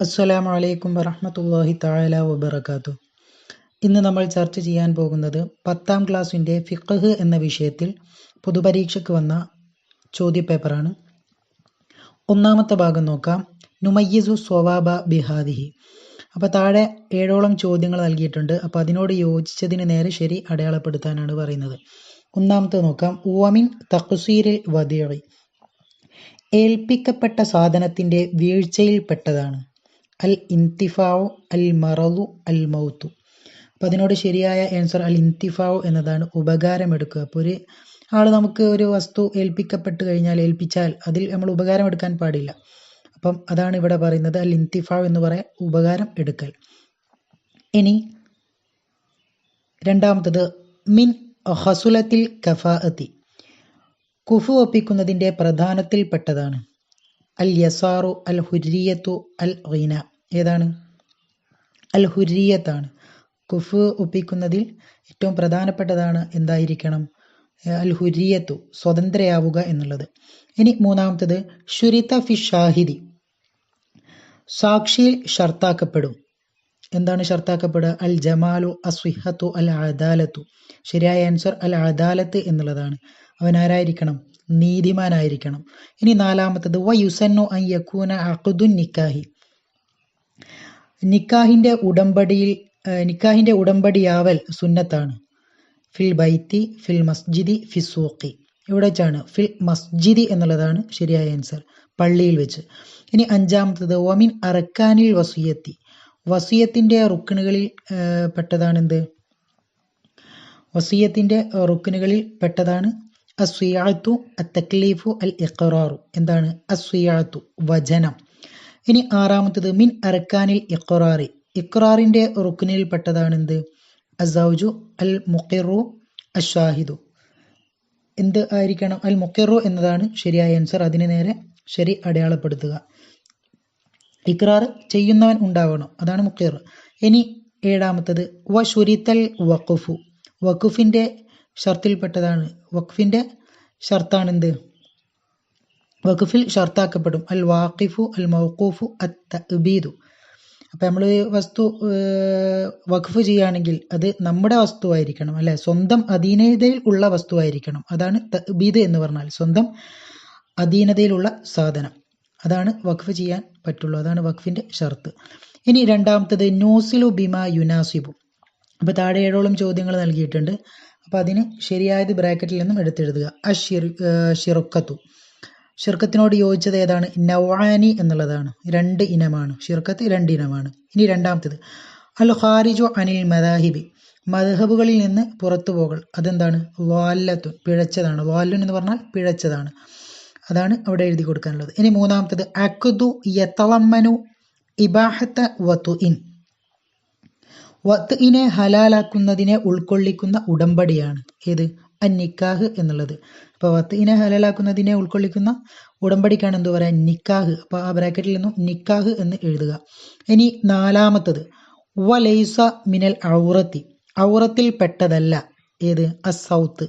അസ്സലാമു അലൈക്കും വറഹമത്തല്ലാഹി താല വബർക്കാത്തു ഇന്ന് നമ്മൾ ചർച്ച ചെയ്യാൻ പോകുന്നത് പത്താം ക്ലാസ്സിന്റെ ഫിഖ്ഹ് എന്ന വിഷയത്തിൽ പൊതുപരീക്ഷയ്ക്ക് വന്ന ചോദ്യപേപ്പറാണ്. ഒന്നാമത്തെ ഭാഗം നോക്കാം. നുമയ്യസു സ്വവാബ ബിഹാദിഹി. അപ്പോൾ താഴെ ഏഴോളം ചോദ്യങ്ങൾ നൽകിയിട്ടുണ്ട്. അപ്പോൾ അതിനോട് യോജിച്ചതിന് നേരെ ശരി അടയാളപ്പെടുത്താനാണ് പറയുന്നത്. ഒന്നാമത്തെ നോക്കാം. ഉവമിൻ തഖ്സീരിൽ വദീഇ ഏൽപ്പിക്കപ്പെട്ട സാധനത്തിന്റെ വീഴ്ചയിൽപ്പെട്ടതാണ് അൽ ഇന്തിഫാവു അൽ മറവു അൽ മൗത്തു അപ്പം അതിനോട് ശരിയായ ആൻസർ അൽ ഇന്തിഫാവു എന്നതാണ് ഉപകാരമെടുക്കുക. അപ്പോൾ ഒരു ആൾ നമുക്ക് ഒരു വസ്തു ഏൽപ്പിക്കപ്പെട്ട് കഴിഞ്ഞാൽ ഏൽപ്പിച്ചാൽ അതിൽ നമ്മൾ ഉപകാരം എടുക്കാൻ പാടില്ല. അപ്പം അതാണ് ഇവിടെ പറയുന്നത് അൽ ഇന്തിഫാവ് എന്ന് പറയാൻ ഉപകാരം എടുക്കൽ. ഇനി രണ്ടാമത്തത് മിൻ ഹസുലത്തിൽ കഫാഅത്തി. കുഫു ഒപ്പിക്കുന്നതിന്റെ പ്രധാനത്തിൽപ്പെട്ടതാണ്. അൽ യസാറു അൽ ഹുരിയത്തു അൽ ഗീന ഏതാണ്? അൽ ഹുരിയത്താണ് കുഫ് ഒപ്പിക്കുന്നതിൽ ഏറ്റവും പ്രധാനപ്പെട്ടതാണ് എന്തായിരിക്കണം? അൽ ഹുരിയത്തു സ്വതന്ത്രയാവുക എന്നുള്ളത്. ഇനി മൂന്നാമത്തത് ഷുരിത ഫി ഷാഹിദി. സാക്ഷിയിൽ ഷർത്താക്കപ്പെടും. എന്താണ് ഷർത്താക്കപ്പെടുക? അൽ ജമാലു അസ്വിഹത്തു അൽ അദാലത്തു ശരിയായ ആൻസർ അൽ അദാലത്ത് എന്നുള്ളതാണ്. അവൻ ആരായിരിക്കണം? നീതിമാനായിരിക്കണം. ഇനി നാലാമത്തത് വ യുസന്നു അൻ യക്കൂന നിക്കാഹി. നിക്കാഹിന്റെ ഉടമ്പടിയിൽ നിക്കാഹിന്റെ ഉടമ്പടിയാവൽ സുന്നത്താണ്. ഫിൽ ബൈത്തി ഫിൽ മസ്ജിദി ഫി സൂഖി. ഇവിടെ വെച്ചാണ് ഫിൽ മസ്ജിദി എന്നുള്ളതാണ് ശരിയായ ആൻസർ പള്ളിയിൽ വെച്ച്. ഇനി അഞ്ചാമത്തത് ഒമിൻ അറക്കാനിൽ വസുയത്തി. വസുയത്തിന്റെ റുക്കിനുകളിൽ പെട്ടതാണെന്ത്? വസീയത്തിന്റെ റുക്കിനുകളിൽ പെട്ടതാണ് അസ്വിയാത്തു അത്തക്ലീഫു അൽ ഇഖറാറു എന്താണ്? അസ്വിയാത്തു വചനം. ഇനി ആറാമത്തത് മിൻ അറക്കാനിൽ ഇഖറാറി. ഇഖറാറിന്റെ റുക്കിനിൽ പെട്ടതാണ് എന്ത് അസൗജു അൽ മുഖിറു അഷാഹിദു. എന്ത് ആയിരിക്കണം? അൽ മുഖിറു എന്നതാണ് ശരിയായ ആൻസർ അതിന് നേരെ ശരി അടയാളപ്പെടുത്തുക. ഇക്രാർ ചെയ്യുന്നവൻ ഉണ്ടാവണം. അതാണ് മുഖിർ ഇനി ഏഴാമത്തത് വ ഷുരിത്തൽ വഖുഫു. വഖുഫിന്റെ ഷർത്തിൽപ്പെട്ടതാണ്. വഖഫിന്റെ ഷർത്താണെന്ത്? വഖഫിൽ ഷർത്താക്കപ്പെടും. അൽ വാഖിഫു അൽ മൗഖൂഫു അത്തബീദു അപ്പം നമ്മൾ വസ്തു വഖഫ് ചെയ്യുകയാണെങ്കിൽ അത് നമ്മുടെ വസ്തുവായിരിക്കണം അല്ലെ? സ്വന്തം അധീനതയിൽ ഉള്ള വസ്തുവായിരിക്കണം. അതാണ് തബീദ് എന്ന് പറഞ്ഞാൽ സ്വന്തം അധീനതയിലുള്ള സാധനം. അതാണ് വഖഫ് ചെയ്യാൻ പറ്റുള്ളൂ. അതാണ് വഖഫിന്റെ ഷർത്ത്. ഇനി രണ്ടാമത്തത് നൂസിലു ബിമ യുനാസിബു. അപ്പോൾ താഴെ ഏഴോളം ചോദ്യങ്ങൾ നൽകിയിട്ടുണ്ട്. അപ്പോൾ അതിന് ശരിയായത് ബ്രാക്കറ്റിൽ നിന്നും എടുത്തെഴുതുക. അഷിർ ഷിറുക്കത്തു ഷിർക്കത്തിനോട് യോജിച്ചത് ഏതാണ്? നവാനി എന്നുള്ളതാണ്. രണ്ട് ഇനമാണ്. ഷിർക്കത്ത് രണ്ട് ഇനമാണ്. ഇനി രണ്ടാമത്തേത്. അൽ ഖാരിജു അനിൽ മദാഹിബി. മദഹബുകളിൽ നിന്ന് പുറത്തു പോകൽ. അതെന്താണ്? വാല്ലത്തുൻ. പിഴച്ചതാണ്. വാല്ലുൻ എന്ന് പറഞ്ഞാൽ പിഴച്ചതാണ്. അതാണ് അവിടെ എഴുതി കൊടുക്കാനുള്ളത്. ഇനി മൂന്നാമത്തേത്. അക്കുദു യത്തളമ്മനു ഇബാഹത്ത വത്തു ഇൻ വത്ത് ഹലാലാക്കുന്നതിനെ ഉൾക്കൊള്ളിക്കുന്ന ഉടമ്പടിയാണ്. ഏത്? അന്നിക്കാഹ് എന്നുള്ളത്. അപ്പോൾ വത്ത് ഇനെ ഹലാലാക്കുന്നതിനെ ഉൾക്കൊള്ളിക്കുന്ന ഉടമ്പടിക്കാണ് എന്ത് പറയാ? നിക്കാഹ്. അപ്പോൾ ആ ബ്രാക്കറ്റിൽ നിന്നും നിക്കാഹ് എന്ന് എഴുതുക. ഇനി നാലാമത്തത്. വലൈസ മിനൽ ഔറത്തി. ഔറത്തിൽ പെട്ടതല്ല. ഏത്? അസൗത്ത്.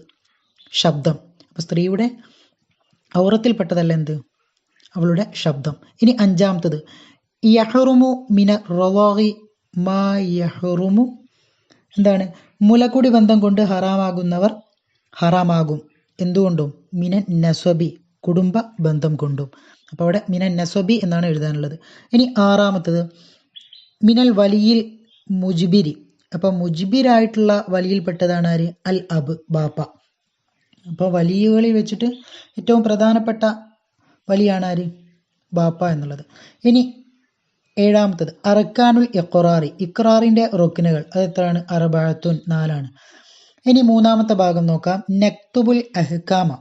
ശബ്ദം. അപ്പോൾ സ്ത്രീയുടെ ഔറത്തിൽ പെട്ടതല്ല എന്ത്? അവളുടെ ശബ്ദം. ഇനി അഞ്ചാമത്തത്. യഹറുമു മിന റവാഹി മാ യഹ്റുമു. എന്താണ്? മുലക്കുടി ബന്ധം കൊണ്ട് ഹറാമാകുന്നവർ ഹറാമാകും. എന്തുകൊണ്ടും? മിനൻ നസ്വബി കുടുംബ ബന്ധം കൊണ്ടും. അപ്പോൾ അവിടെ മിനൻ നസ്വബി എന്നാണ് എഴുതാനുള്ളത്. ഇനി ആറാമത്തത് മിനൽ വലിയിൽ മുജിബിരി. അപ്പോൾ മുജിബിരായിട്ടുള്ള വലിയിൽപ്പെട്ടതാണ് ആര്? അൽ അബ് ബാപ്പ. അപ്പോൾ വലിയകളിൽ വെച്ചിട്ട് ഏറ്റവും പ്രധാനപ്പെട്ട വലിയാണ് ആര്? ബാപ്പ എന്നുള്ളത്. ഇനി ഏഴാമത്തത് അറക്കാനുൽ ഇഖ്റാറി ഇഖ്റാറിന്റെ റൊക്കിനുകൾ അത് എത്രയാണ്? അറബാഴത്തുൻ നാലാണ്. ഇനി മൂന്നാമത്തെ ഭാഗം നോക്കാം. നക്തുബുൽ അഹ്കാമ.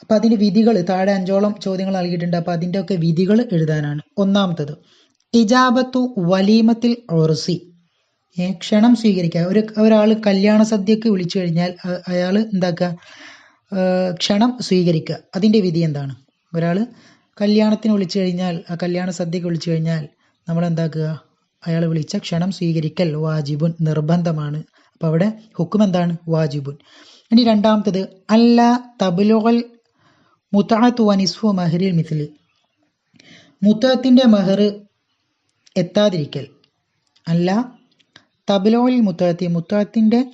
അപ്പൊ അതിന്റെ വിധികൾ താഴെ അഞ്ചോളം ചോദ്യങ്ങൾ നൽകിയിട്ടുണ്ട്. അപ്പൊ അതിന്റെ ഒക്കെ വിധികൾ എഴുതാനാണ്. ഒന്നാമത്തത് ഇജാബത്തു വലീമത്തിൽ ഒർസി ക്ഷണം സ്വീകരിക്കുക. ഒരു ഒരാൾ കല്യാണ സദ്യക്ക് വിളിച്ചു കഴിഞ്ഞാൽ അയാൾ എന്താക്കുക? ക്ഷണം സ്വീകരിക്കുക. അതിന്റെ വിധി എന്താണ്? ഒരാൾ കല്യാണത്തിന് വിളിച്ചു കഴിഞ്ഞാൽ ആ കല്യാണ സദ്യക്ക് വിളിച്ചു കഴിഞ്ഞാൽ നമ്മൾ എന്താക്കുക അയാൾ വിളിച്ച ക്ഷണം സ്വീകരിക്കൽ വാജിബുൻ നിർബന്ധമാണ്. അപ്പോൾ അവിടെ ഹുക്കും എന്താണ്? വാജിബുൻ. ഇനി രണ്ടാമത്തത് അല്ല തബുലുകൾ മുത്താത്തു വനിസ്ഫു മഹരിൽ മിഥിലി മുത്തത്തിന്റെ മഹർ എത്താതിരിക്കൽ. അല്ല തബലോയിൽ മുത്തത്തി മുത്തത്തിന്റെ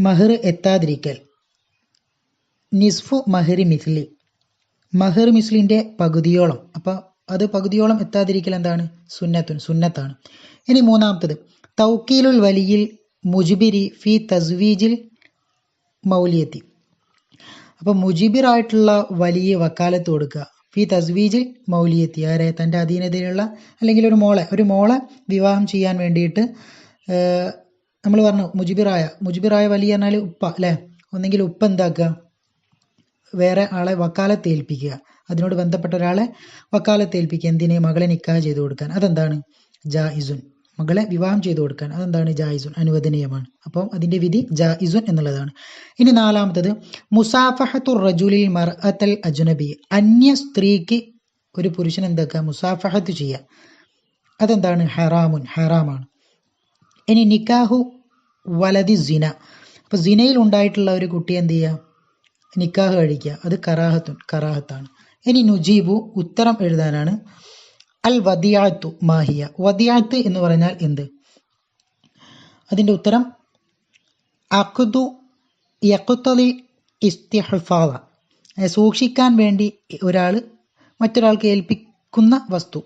മഹർ എത്താതിരിക്കൽ. നിസ്ഫു മഹരി മിസ്ലി. മഹർ മിസ്ലിന്റെ പകുതിയോളം. അപ്പോൾ അത് പകുതിയോളം എത്താതിരിക്കൽ എന്താണ്? സുന്നത്തുൻ സുന്നത്താണ്. ഇനി മൂന്നാമത്തത്. തൗക്കീലുൽ വലിയിൽ മുജിബിരി ഫി തസ്വീജിൽ മൗലിയത്തി. അപ്പോൾ മുജിബിറായിട്ടുള്ള വലിയ വക്കാലത്ത് കൊടുക്കുക. ഫി തസ്വീജിൽ മൗലിയത്തി. ആരെ? തന്റെ അധീനതയിലുള്ള അല്ലെങ്കിൽ ഒരു മോളെ. ഒരു മോളെ വിവാഹം ചെയ്യാൻ വേണ്ടിയിട്ട് നമ്മൾ പറഞ്ഞു മുജിബിറായ. മുജിബിറായ വലിയ പറഞ്ഞാൽ ഉപ്പ അല്ലേ? ഒന്നെങ്കിൽ ഉപ്പ എന്താക്കുക? വേറെ ആളെ വക്കാലത്ത് ഏൽപ്പിക്കുക. അതിനോട് ബന്ധപ്പെട്ട ഒരാളെ വക്കാലത്ത് ഏൽപ്പിക്കുക. എന്തിന്? മകളെ നിക്കാഹ് ചെയ്തു കൊടുക്കാൻ. അതെന്താണ്? ജായിസുൻ. മകളെ വിവാഹം ചെയ്തു കൊടുക്കാൻ. അതെന്താണ്? ജായിസുൻ. അനുവദനീയമാണ്. അപ്പം അതിന്റെ വിധി ജായിസുൻ എന്നുള്ളതാണ്. ഇനി നാലാമത്തത്. മുസാഫഹത്തുർ റജുലിൽ മർഅത്തൽ അജുനബി. അന്യ സ്ത്രീക്ക് ഒരു പുരുഷൻ എന്താക്കുക? മുസാഫഹത്ത് ചെയ്യുക. അതെന്താണ്? ഹറാമുൻ. ഹറാമാണ്. ഇനി നിക്കാഹു വലതി സിന. അപ്പോൾ സിനയിൽ ഉണ്ടായിട്ടുള്ള ഒരു കുട്ടി എന്ത് ചെയ്യുക? നിക്കാഹ് കഴിക്കുക. അത് കറാഹത്തുൻ കറാഹത്താണ്. ഇനി നുജീബു ഉത്തരം എഴുതാനാണ്. അൽ വദിയാത്തു മാഹിയ. വദിയാത്ത് എന്ന് പറഞ്ഞാൽ എന്ത്? അതിന്റെ ഉത്തരം അഖുദു യഖുത്തലി ഇസ്തിഹഫാദ. സൂക്ഷിക്കാൻ വേണ്ടി ഒരാൾ മറ്റൊരാൾക്ക് ഏൽപ്പിക്കുന്ന വസ്തു.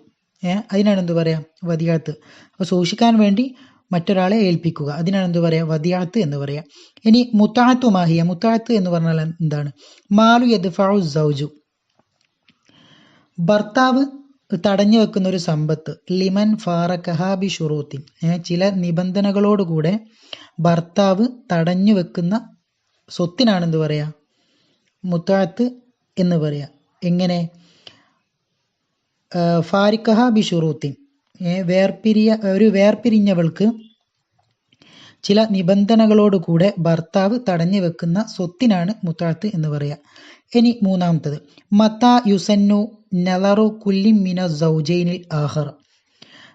അതിനാണ് എന്ത് പറയാം? വദിയാത്ത്. അപ്പോൾ സൂക്ഷിക്കാൻ വേണ്ടി മറ്റൊരാളെ ഏൽപ്പിക്കുക. അതിനാണ് എന്ത് പറയാ? വദിയാത്ത് എന്ന് പറയാം. ഇനി മുത്താത്തു മാഹിയ മുത്താത്ത് എന്ന് പറഞ്ഞാൽ എന്താണ്? മാലു യദ്ഫാഉ സൗജു. ഭർത്താവ് തടഞ്ഞു വെക്കുന്ന ഒരു സമ്പത്ത്. ലിമൻ ഫാറക്കഹാബി ഷുറൂത്തിൻ ചില നിബന്ധനകളോടുകൂടെ ഭർത്താവ് തടഞ്ഞു വെക്കുന്ന സ്വത്തിനാണ് എന്ത് പറയാ? മുത്താത്ത് എന്ന് പറയാ. എങ്ങനെ? ഫാരിക്കഹ ബി ഷുറൂത്തിൻ വേർപിരിയ ഒരു വേർപിരിഞ്ഞവൾക്ക് ചില നിബന്ധനകളോടുകൂടെ ഭർത്താവ് തടഞ്ഞു വെക്കുന്ന സ്വത്തിനാണ് മുത്താത്ത് എന്ന് പറയാം. ഇനി മൂന്നാമത്തത്. മത്ത യുസന്നു നലറു കുല്ലി മിന സൗജൈനിൽ ആഹർ.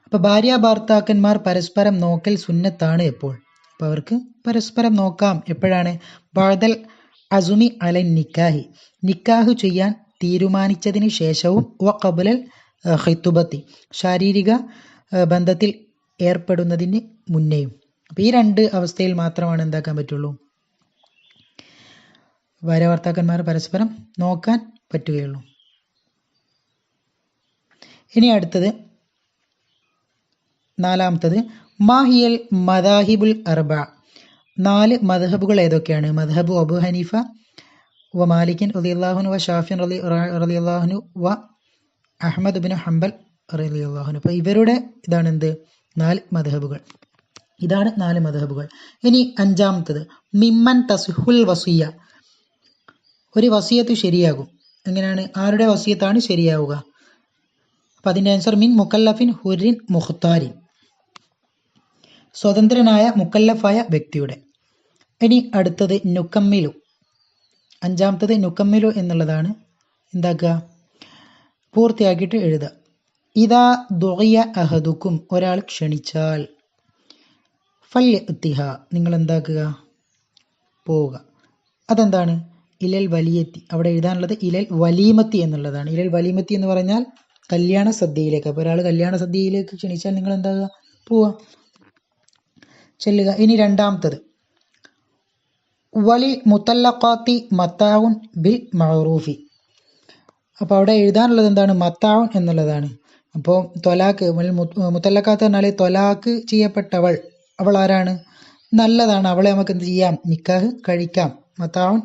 അപ്പോൾ ഭാര്യ ഭർത്താക്കന്മാർ പരസ്പരം നോക്കൽ സുന്നത്താണ് എപ്പോൾ അപ്പോൾ അവർക്ക് പരസ്പരം നോക്കാം. എപ്പോഴാണ്? ബാദൽ അസുമി അലൻ നിക്കാഹി. നിക്കാഹ് ചെയ്യാൻ തീരുമാനിച്ചതിന് ശേഷവും വ കബുലൽ ഹിത്തുബത്തി. ശാരീരിക ബന്ധത്തിൽ ഏർപ്പെടുന്നതിന് മുന്നേയും. അപ്പോൾ ഈ രണ്ട് അവസ്ഥയിൽ മാത്രമാണ് എന്താക്കാൻ പറ്റുള്ളൂ? ഭാര്യ ഭർത്താക്കന്മാർ പരസ്പരം നോക്കാൻ പറ്റുകയുള്ളൂ. ഇനി അടുത്തത് നാലാമത്തത് മാഹിയൽ മദാഹിബുൽ അർബ. നാല് മദഹബുകൾ ഏതൊക്കെയാണ്? മദഹബ് അബു ഹനീഫ വ മാലിക്കിൻ റലിയല്ലാഹുനു വ ഷാഫിൻ റലി റലിയല്ലാഹുനു വ അഹമ്മദ് ബിൻ ഹംബൽ റലിയല്ലാഹുനു അപ്പോൾ ഇവരുടെ ഇതാണ് എന്ത് നാല് മധഹബുകൾ ഇതാണ് നാല് മധഹബുകൾ ഇനി അഞ്ചാമത്തത്. മിമ്മൻ തസ്ഹുൽ വസിയ. ഒരു വസിയത്ത് ശരിയാകും. എങ്ങനെയാണ്? ആരുടെ വസിയത്താണ് ശരിയാവുക? അപ്പം അതിന്റെ ആൻസർ മിൻ മുക്കല്ലഫിൻ ഹുരിൻ മുഖ്താരിൻ സ്വതന്ത്രനായ മുക്കല്ലഫായ വ്യക്തിയുടെ. ഇനി അടുത്തത് നുക്കമ്മിലു. അഞ്ചാമത്തത് നുക്കമ്മിലു എന്നുള്ളതാണ്. എന്താക്കുക? പൂർത്തിയാക്കിയിട്ട് എഴുതുക. ഇതാ ദുറിയ അഹദുക്കും ഒരാൾ ക്ഷണിച്ചാൽ. ഫല്യ ഉത്തിഹ നിങ്ങൾ എന്താക്കുക? പോവുക. അതെന്താണ്? ഇലൽ വലിയത്തി. അവിടെ എഴുതാനുള്ളത് ഇലൽ വലീമത്തി എന്നുള്ളതാണ്. ഇലൽ വലീമത്തി എന്ന് പറഞ്ഞാൽ കല്യാണ സദ്യയിലേക്ക്. അപ്പോൾ ഒരാൾ കല്യാണ സദ്യയിലേക്ക് ക്ഷണിച്ചാൽ നിങ്ങൾ എന്താകുക പോവുക. ചെല്ലുക. ഇനി രണ്ടാമത്തത്. വലി മുത്തല്ലഖാത്തി മത്താവുൻ ബിൽ മഅറൂഫി. അപ്പോൾ അവിടെ എഴുതാനുള്ളത് എന്താണ്? മത്താവൻ എന്നുള്ളതാണ്. അപ്പോൾ തൊലാക്ക് മുത്തല്ലക്കാത്ത് പറഞ്ഞാൽ തൊലാക്ക് ചെയ്യപ്പെട്ടവൾ അവൾ ആരാണ്? നല്ലതാണ്. അവളെ നമുക്ക് എന്ത് ചെയ്യാം? നിക്കാഹ് കഴിക്കാം. മത്താവൻ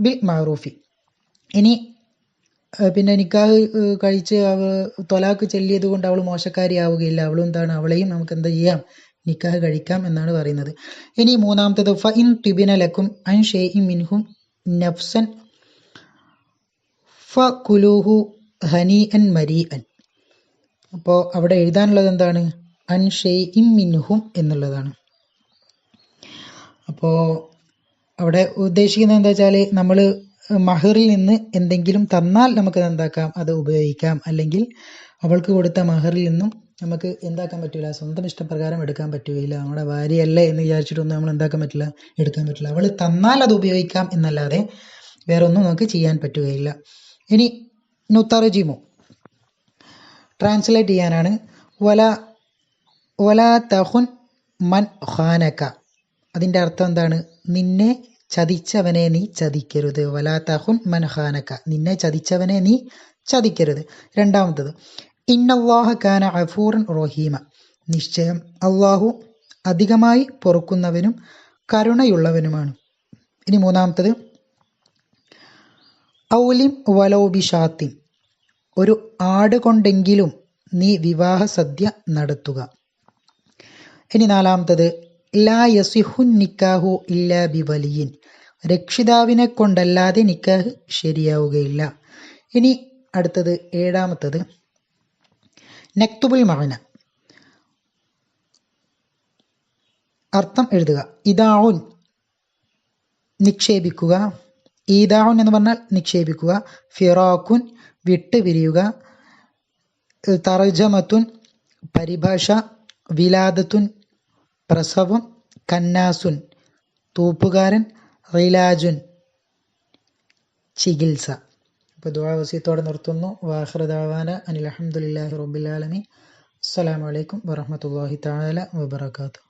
ബിൽ മാറൂഫി ഇനി പിന്നെ നിക്കാഹ് കഴിച്ച് അവൾ തൊലാക്ക് ചെല്ലിയത് കൊണ്ട് അവൾ മോശക്കാരിയാവുകയില്ല. അവളും എന്താണ്? അവളെയും നമുക്ക് എന്താ ചെയ്യാം? നിക്കാഹ് കഴിക്കാം എന്നാണ് പറയുന്നത്. ഇനി മൂന്നാമത്തത് ഫ ഇൻ ലക്കും അൻ ഷെയ് മിൻഹും നഫ്സൻ ഫ അൻ മരി അൻ അപ്പോൾ അവിടെ എഴുതാനുള്ളത് എന്താണ്? അൻ ഇം മിൻഹും എന്നുള്ളതാണ്. അപ്പോൾ അവിടെ ഉദ്ദേശിക്കുന്നത് എന്താ വെച്ചാൽ നമ്മൾ മഹറിൽ നിന്ന് എന്തെങ്കിലും തന്നാൽ നമുക്ക് എന്താക്കാം? അത് ഉപയോഗിക്കാം. അല്ലെങ്കിൽ അവൾക്ക് കൊടുത്ത മഹറിൽ നിന്നും നമുക്ക് എന്താക്കാൻ പറ്റില്ല സ്വന്തം ഇഷ്ടപ്രകാരം എടുക്കാൻ പറ്റുകയില്ല. നമ്മുടെ ഭാര്യയല്ലേ എന്ന് വിചാരിച്ചിട്ടൊന്നും നമ്മൾ എന്താക്കാൻ പറ്റില്ല? എടുക്കാൻ പറ്റില്ല. അവൾ തന്നാൽ അത് ഉപയോഗിക്കാം എന്നല്ലാതെ വേറെ ഒന്നും നമുക്ക് ചെയ്യാൻ പറ്റുകയില്ല. ഇനി നുത്തറജിമു ട്രാൻസ്ലേറ്റ് ചെയ്യാനാണ്. വല വല തഹുൻ മൻ ഖാനക. അതിന്റെ അർത്ഥം എന്താണ്? നിന്നെ ചതിച്ചവനെ നീ ചതിക്കരുത്. വല തഹുൻ മൻ ഖാനക. നിന്നെ ചതിച്ചവനെ നീ ചതിക്കരുത്. രണ്ടാമത്തത് ഇന്നല്ലാഹ കാന അഫൂറൻ റഹീമ. നിശ്ചയം അള്ളാഹു അധികമായി പൊറുക്കുന്നവനും കരുണയുള്ളവനുമാണ്. ഇനി മൂന്നാമത്തത് ഔലിം വലൗബിഷാത്തിൻ ഒരു ആട് കൊണ്ടെങ്കിലും നീ വിവാഹ സദ്യ നടത്തുക. ഇനി നാലാമത്തത് ലാ യസിഹു നിക്കാഹു ഇല്ലാ ബിവലിയിൻ. രക്ഷിതാവിനെ കൊണ്ടല്ലാതെ നിക്കാഹ് ശരിയാവുകയില്ല. ഇനി അടുത്തത് ഏഴാമത്തത് നക്തുബുൽ മഅന. അർത്ഥം എഴുതുക ഇതാവുൻ നിക്ഷേപിക്കുക ഈദാവുൻ എന്ന് പറഞ്ഞാൽ നിക്ഷേപിക്കുക ഫിറാഖുൻ വിട്ടുപിരിയുക തർജമത്തുൻ പരിഭാഷ വിലാദത്തുൻ പ്രസവം കന്നാസുൻ തൂപ്പുകാരൻ റിലാജുൻ ചികിത്സ. അപ്പോൾ ദുവാവസ്യത്തോടെ നിർത്തുന്നു. വാഹൃദാവാന അനിൽ അഹമ്മദില്ലാഹി റബുലാലമി അസ്സാം വലൈക്കും അലൈക്കും താല വബറകാതുഹു.